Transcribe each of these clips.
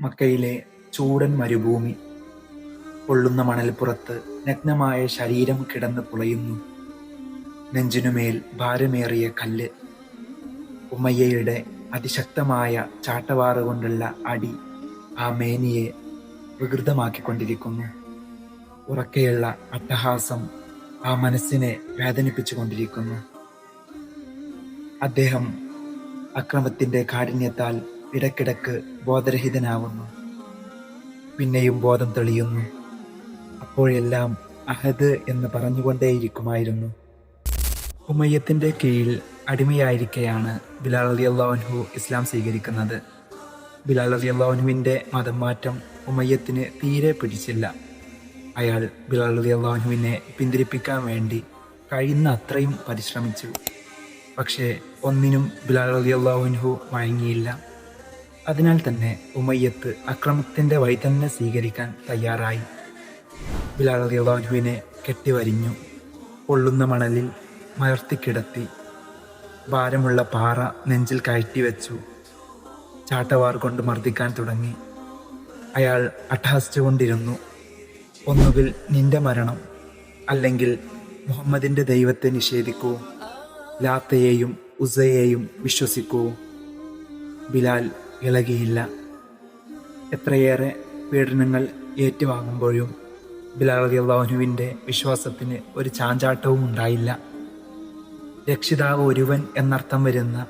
മക്കയിലെ ചൂടൻ മരുഭൂമി. പൊള്ളുന്ന മണൽപ്പുറത്ത് നഗ്നമായ ശരീരം കിടന്ന് പുളയുന്നു. നെഞ്ചിനുമേൽ ഭാരമേറിയ കല്ല്. ഉമ്മയ്യയുടെ അതിശക്തമായ ചാട്ടവാറ് കൊണ്ടുള്ള അടി ആ മേനിയെ വികൃതമാക്കിക്കൊണ്ടിരിക്കുന്നു ഉറക്കെയുള്ള അട്ടഹാസം ആ മനസ്സിനെ വേദനിപ്പിച്ചുകൊണ്ടിരിക്കുന്നു. അദ്ദേഹം അക്രമത്തിന്റെ കാഠിന്യത്താൽ ഇടക്കിടക്ക് ബോധരഹിതനാവുന്നു. പിന്നെയും ബോധം തെളിയുന്നു. അപ്പോഴെല്ലാം അഹദ് എന്ന് പറഞ്ഞുകൊണ്ടേയിരിക്കുമായിരുന്നു. ഉമയ്യത്തിന്റെ കീഴിൽ അടിമയായിരിക്കെയാണ് ബിലാൽ അലി അള്ളാഹു ഇസ്ലാം സ്വീകരിക്കുന്നത്. ബിലാൽ അലി അള്ളാഹുവിന്റെ മതം മാറ്റം ഉമയ്യത്തിന് തീരെ പിടിച്ചില്ല. അയാൾ ബിലാൽ അലി അള്ളാഹുവിനെ പിന്തിരിപ്പിക്കാൻ വേണ്ടി കഴിയുന്ന അത്രയും പരിശ്രമിച്ചു. പക്ഷേ ഒന്നിനും ബിലാൽ അലി അള്ളാഹുൻഹു വഴങ്ങിയില്ല. അതിനാൽ തന്നെ ഉമയ്യത്ത് അക്രമത്തിന്റെ വഴി തന്നെ സ്വീകരിക്കാൻ തയ്യാറായി. ബിലാൽ അള്ളാഹുനുവിനെ കെട്ടിവരിഞ്ഞു. പൊള്ളുന്ന മണലിൽ മലർത്തിക്കിടത്തി ഭാരമുള്ള പാറ നെഞ്ചിൽ കയറ്റിവെച്ചു ചാട്ടവാർ കൊണ്ട് മർദ്ദിക്കാൻ തുടങ്ങി. അയാൾ അട്ടഹസിച്ചുകൊണ്ടിരുന്നു. ഒന്നുകിൽ നിന്റെ മരണം അല്ലെങ്കിൽ മുഹമ്മദിന്റെ ദൈവത്തെ നിഷേധിക്കൂ. ലാത്തയെയും ഉസയെയും വിശ്വസിക്കൂ. ബിലാൽ ഇളകിയില്ല. എത്രയേറെ പീഡനങ്ങൾ ഏറ്റുവാങ്ങുമ്പോഴും ബിലാൽ അള്ളാഹുനുവിന്റെ വിശ്വാസത്തിന് ഒരു ചാഞ്ചാട്ടവും ഉണ്ടായില്ല. രക്ഷിതാവ് ഒരുവൻ എന്നർത്ഥം വരുന്ന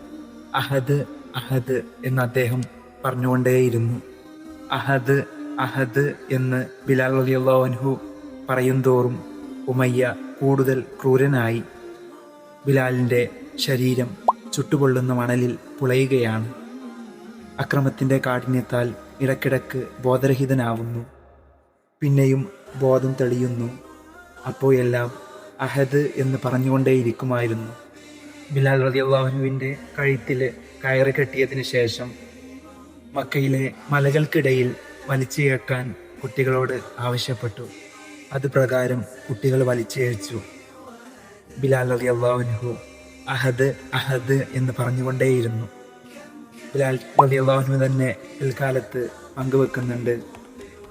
അഹദ് അഹദ് എന്ന് അദ്ദേഹം പറഞ്ഞുകൊണ്ടേയിരുന്നു. അഹദ് അഹദ് എന്ന് ബിലാൽ അലിയുള്ളവൻഹു പറയും തോറും ഉമയ്യ കൂടുതൽ ക്രൂരനായി. ബിലാലിന്റെ ശരീരം ചുട്ടുപൊള്ളുന്ന മണലിൽ പുളയുകയാണ്. അക്രമത്തിന്റെ കാഠിന്യത്താൽ ഇടക്കിടക്ക് ബോധരഹിതനാവുന്നു. പിന്നെയും ബോധം തെളിയുന്നു. അപ്പോൾ എല്ലാം അഹദ് എന്ന് പറഞ്ഞുകൊണ്ടേയിരിക്കുമായിരുന്നു. ബിലാൽ റതിയുള്ളാഹുവിന്റെ കഴുത്തിൽ കയറ് കെട്ടിയതിന് ശേഷം മക്കയിലെ മലകൾക്കിടയിൽ വലിച്ചേക്കാൻ കുട്ടികളോട് ആവശ്യപ്പെട്ടു. അത് പ്രകാരം കുട്ടികൾ വലിച്ചേച്ചു ബിലാൽ അലി അഹദ് അഹദ് എന്ന് പറഞ്ഞുകൊണ്ടേയിരുന്നു. ബിലാൽ റബി അള്ളാഹുനു തന്നെ പിൽക്കാലത്ത് പങ്കുവെക്കുന്നുണ്ട്.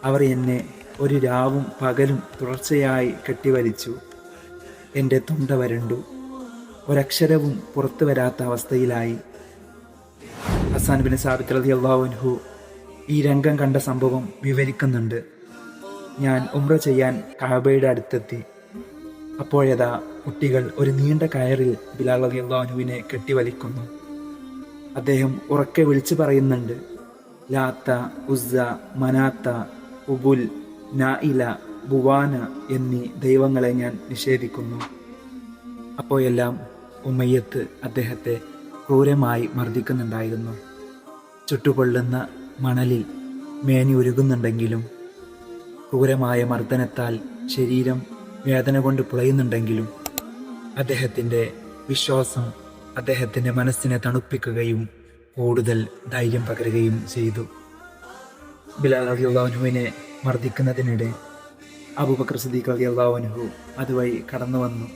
അവർ എന്നെ ഒരു രാവും പകലും തുടർച്ചയായി കെട്ടിവലിച്ചു. എന്റെ തൊണ്ട വരണ്ടു. ഒരക്ഷരവും പുറത്തു വരാത്ത അവസ്ഥയിലായി. ഹസാൻ ബിൻ സാബിത്ത് റതി അള്ളാഹുൻഹു ഈ രംഗം കണ്ട സംഭവം വിവരിക്കുന്നുണ്ട്. ഞാൻ ഉമ്ര ചെയ്യാൻ കാബയുടെ അടുത്തെത്തി. അപ്പോഴതാ കുട്ടികൾ ഒരു നീണ്ട കയറിൽ ബിലാൽ അലി അള്ളാഹുനുവിനെ കെട്ടിവലിക്കുന്നു. അദ്ദേഹം ഉറക്കെ വിളിച്ചു പറയുന്നുണ്ട്. ലാത്ത ഉസ്സ മനാത്ത ഉബുൽ നായില ബുവാന എന്നീ ദൈവങ്ങളെ ഞാൻ നിഷേധിക്കുന്നു. അപ്പോഴെല്ലാം ഉമ്മയ്യത്ത് അദ്ദേഹത്തെ ക്രൂരമായി മർദ്ദിക്കുന്നുണ്ടായിരുന്നു. ചുട്ടുപൊള്ളുന്ന മണലിൽ മേനി ഉരുകുന്നുണ്ടെങ്കിലും ക്രൂരമായ മർദ്ദനത്താൽ ശരീരം വേദന കൊണ്ട് പുളയുന്നുണ്ടെങ്കിലും അദ്ദേഹത്തിന്റെ വിശ്വാസം അദ്ദേഹത്തിന്റെ മനസ്സിനെ തണുപ്പിക്കുകയും കൂടുതൽ ധൈര്യം പകരുകയും ചെയ്തു. ബിലാൽ അലി അള്ളാഹുനുവിനെ മർദ്ദിക്കുന്നതിനിടെ അബുബക്കർ സദീഖ് അലി അള്ളാഹുനുഹു അതുവഴി കടന്നു വന്നു.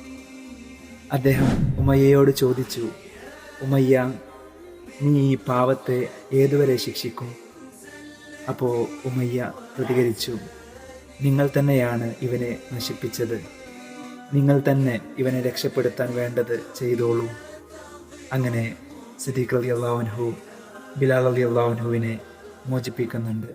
അദ്ദേഹം ഉമയ്യയോട് ചോദിച്ചു ഉമയ്യ നീ ഈ പാവത്തെ ഏതുവരെ ശിക്ഷിക്കും? അപ്പോൾ ഉമയ്യ പ്രതികരിച്ചു നിങ്ങൾ തന്നെയാണ് ഇവനെ നശിപ്പിച്ചത്. നിങ്ങൾ തന്നെ ഇവനെ രക്ഷപ്പെടുത്താൻ വേണ്ടത് ചെയ്തോളൂ. അങ്ങനെ സിദ്ദീഖ് അലി അള്ളാഹുൻഹു ബിലാൽ അലി അള്ളാഹുൻഹുവിനെ മോചിപ്പിക്കുന്നുണ്ട്.